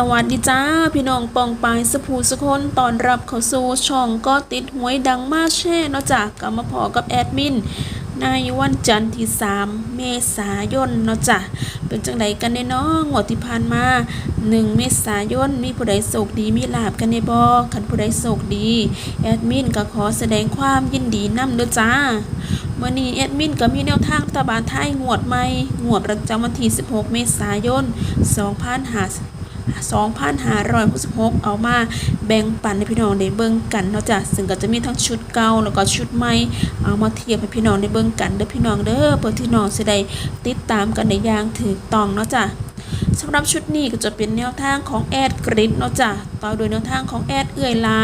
สวัสดีจ้า พี่น้องปองปายสภูสคนตอนรับเขาสู่ช่องก็ติดหวยดังมากแช่เนาะจ้ะกลับมาพอกับแอดมิน ในวันจันทร์ที่ 3 เมษายนเนาะจ้ะเป็นจังไดกันแน่เนาะงวดที่ผ่านมา 1 เมษายนมีผู้ใดโศกดีมีลาบกันในบ่คันผู้ใดโศกดี แอดมินก็ขอแสดงความยินดีนำเด้อจ้ามื่อนี้แอดมินก็มีแนวทางรัฐบาลไทยงวดใหม่งวดประจำวันที่16 เมษายน 2566 เอามาแบ่งปันให้พี่น้องได้เบิ่งกันเนาะจ้ะซึ่งก็จะมีทั้งชุดเก่าแล้วก็ชุดใหม่เอามาเทียบให้พี่น้องได้เบิ่งกันเด้อพี่น้องเด้อเพื่อที่น้องสิได้ติดตามกันได้อย่างถูกต้องเนาะจ้ะสำหรับชุดนี้ก็จะเป็นแนวทางของแอดกริดเนาะจ้ะต่อโดยแนวทางของแอดเอื้อยลา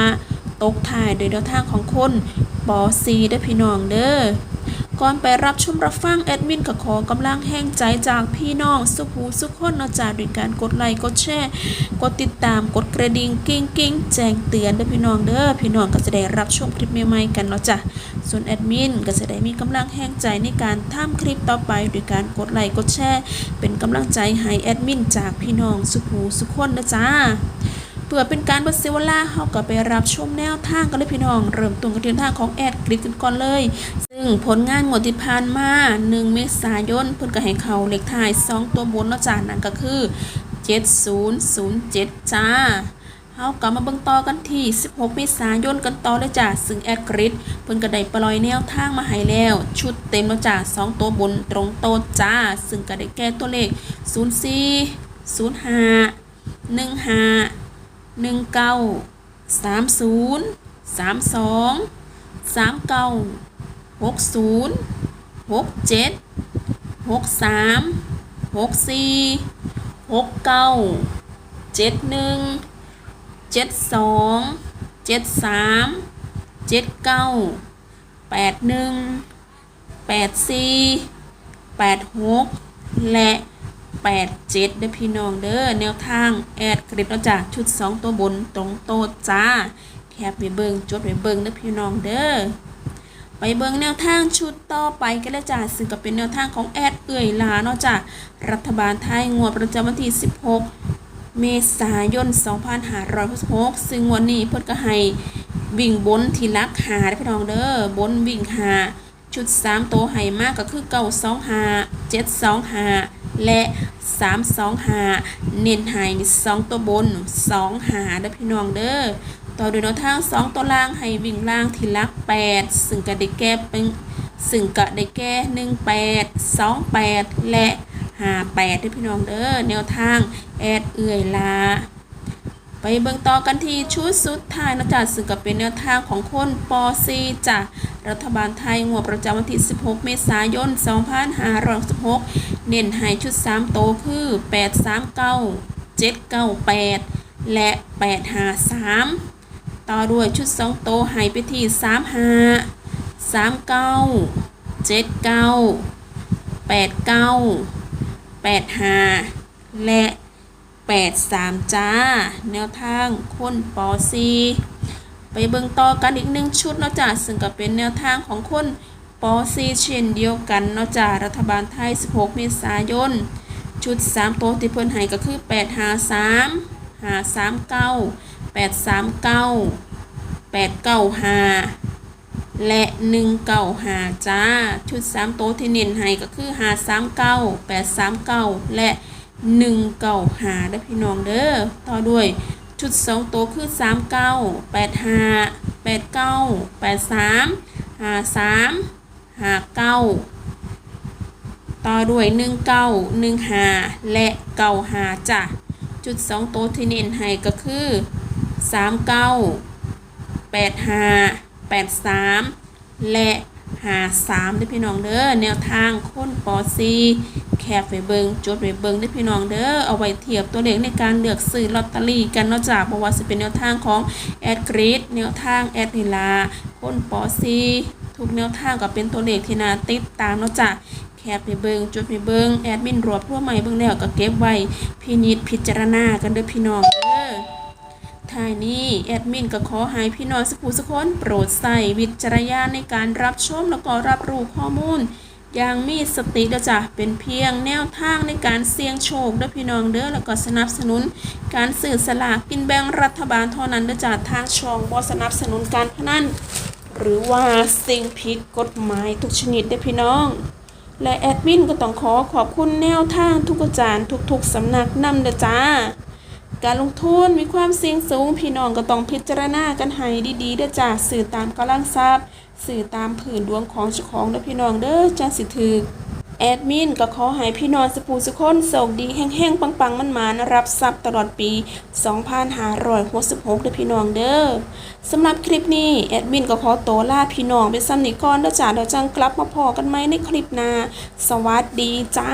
ตกถ่ายโดยแนวทางของคนปอซีเด้อพี่น้องเด้อ ก่อนไปรับชมรับฟังแอดมินก็ขอกำลังแห้งใจจากพี่น้องสุภูสุขคนนาะจ้าด้วยการกดไลค์กดแชร์กดติดตามกดกระดิ่งกิ้งกิ้งแจ้งเตือนเด้อพี่น้องเด้อพี่น้องก็จะได้รับชมคลิปใหม่ๆกันเนาะจ้ะส่วนแอดมินก็จะได้มีกำลังแห้งใจในการทำคลิปต่อไปด้วยการกดไลค์กดแชร์เป็นกำลังใจให้แอดมินจากพี่น้องสุภูสุขคนนะจ้า พื่อเป็นการบัดเซวลาเฮาก็ไปรับชมแนวทางกันเลยพี่น้อง เริ่มต้นกันที่ทางของแอดกริดกันก่อนเลย ซึ่งผลงานงวดที่ผ่านมา1เมษายนเพิ่นก็ให้เขาเลขท้าย 2 ตัวบนเนาะจ้านั่นก็คือ 7007 จ้าเฮากลับมาเบิ่งต่อกันที่ 16 เมษายนกันต่อเลยจ้าซึ่งแอดกริดเพิ่นก็ได้ปล่อยแนวทางมาให้แล้ว ชุดเต็มแล้วจ้า2ตัวบนตรงโตจ้า ซึ่งก็ได้แก้ตัวเลข 04 05 15 หนึ่งเก้าสามศูนย์สามสองสามเก้าหกศูนย์หกเจ็ดหกสามหกสี่หกเก้าเจ็ดหนึ่งเจ็ดสองเจ็ดสามเจ็ดเก้าแปดหนึ่งแปดสี่แปดหกและ แปดเจ็ดเด้อพี่น้องเด้อแนวทางแอดกริบแล้วจ้ะชุดสองตัวบนตรงโตจ้าแคบไปเบิงจดไปเบิงเด้อพี่น้องเด้อไปเบิงแนวทางชุดต่อไปกันแล้วจ้ะซึ่งก็เป็นแนวทางของแอดเอื่อยลาเนาะจ้ะรัฐบาลไทยงวดประจำวันที่ 16 เมษายน 2566 ซึ่งวันนี้เพิ่นก็ให้วิ่งบนที่ลักหาเด้อพี่น้องเด้อบนวิ่งหาชุด 3 ตัวให้มากก็คือเก้าสองหาเจ็ดสองหา และสามสองหาเน้นให้สองตัวบนสองหาเด้อพี่น้องเด้อต่อด้วยแนวทางสองตัวล่างให้วิ่งล่างที่ลักแปดซึ่งก็ได้แก้เป็นซึ่งก็ได้แก้หนึ่งแปดสองแปดและหาแปดเด้อพี่น้องเด้อแนวทางแอดเอื่อยลา ไปเบิ่งต่อกันที่ชุดสุดท้ายนะจ๊ะซึ่งก็เป็นแนวทางของคนปอซีจ้ะรัฐบาลไทยงวดประจำวันที่ 16 เมษายน 2566 เน้นให้ชุด 3 โตคือ 839 798 และ 853 ต่อด้วยชุด 2 โตให้ไปที่ 35 39 79 89 85 และ 83 จ้า แนวทางคนปอซีไปเบิ่งต่อกันอีกหนึ่งชุดเนาะจ้าซึ่งก็เป็นแนวทางของคนปอซีเช่นเดียวกันเนาะจ้ารัฐบาลไทย 16 เมษายน ชุด 3 โต๊ะที่เพิ่นให้ก็คือ 853 539 839 895 และ 195 จ้า ชุด 3 โต๊ะที่เน้นให้ก็คือ 539 839 และ หนึ่งเก่าหาได้อพี่น้องเด้อต่อด้วยชุดสองตัวคือสามเก้าแปดห้าแปดเก้าแปดสามห้าสามห้าเก้าต่อด้วยหนึ่งเก้าหนึ่งหาและเก้าหาจ้ะจุดสองตัวที่เน้นให้ก็คือสามเก้าแปดห้าแปดสามและหาสามเด้อพี่น้องเด้อแนวทางค้นปอซี แคบไปเบิงจดไปเบิงได้พี่น้องเด้อเอาไว้เทียบตัวเลขในการเลือกซื้อลอตเตอรี่กันนอกจากบอกว่าจะเป็นแนวทางของแอดกรีดแนวทางแอดนิลาคนปอซีทุกแนวทางก็เป็นตัวเลขที่น่าติดตามนอกจากแคบไปเบิงจดไปเบิงแอดมินรวบทั่วใหม่เบิงแล้วก็เก็บไว้พินิจพิจารณากันเด้อพี่น้องเด้อท้ายนี้แอดมินก็ขอให้พี่น้องสักผู้สักคนโปรดใส่วิจารณญาณในการรับชมแล้วก็รับรู้ข้อมูล อย่างมีสติเด้อจ้ะเป็นเพียงแนวทางในการเสี่ยงโชคเด้อพี่น้องเด้อแล้วก็สนับสนุน การสื่อสลากกินแบ่งรัฐบาลเท่านั้นเด้อจ้ะทางช่องบ่สนับสนุนการพนันหรือว่าสิ่งผิดกฎหมายทุกชนิดเด้อพี่น้อง และแอดมินก็ต้องขอขอบคุณแนวทางทุกอาจารย์ทุกๆสำนักนำเด้อจ้าการลงทุนมีความเสี่ยงสูงพี่น้องก็ต้องพิจารณากันให้ดีๆเด้อจ้าสื่อตามกำลังทรัพย์สื่อตามผืนดวงของเจ้าของเด้อพี่น้องเด้อจังสิถึกแอดมินก็ขอให้พี่น้องสปูสุคนโชคดีแห้งๆ ปังๆ มันๆรับทรัพย์ตลอดปี 2566เด้อพี่น้องเด้อสำหรับคลิปนี้ แอดมินก็ขอตัวลาพี่น้องไปซ้ำนี้ก่อนเด้อจ้าเดี๋ยวจังกลับมาพอกันไหมในคลิปหน้า สวัสดีจ้า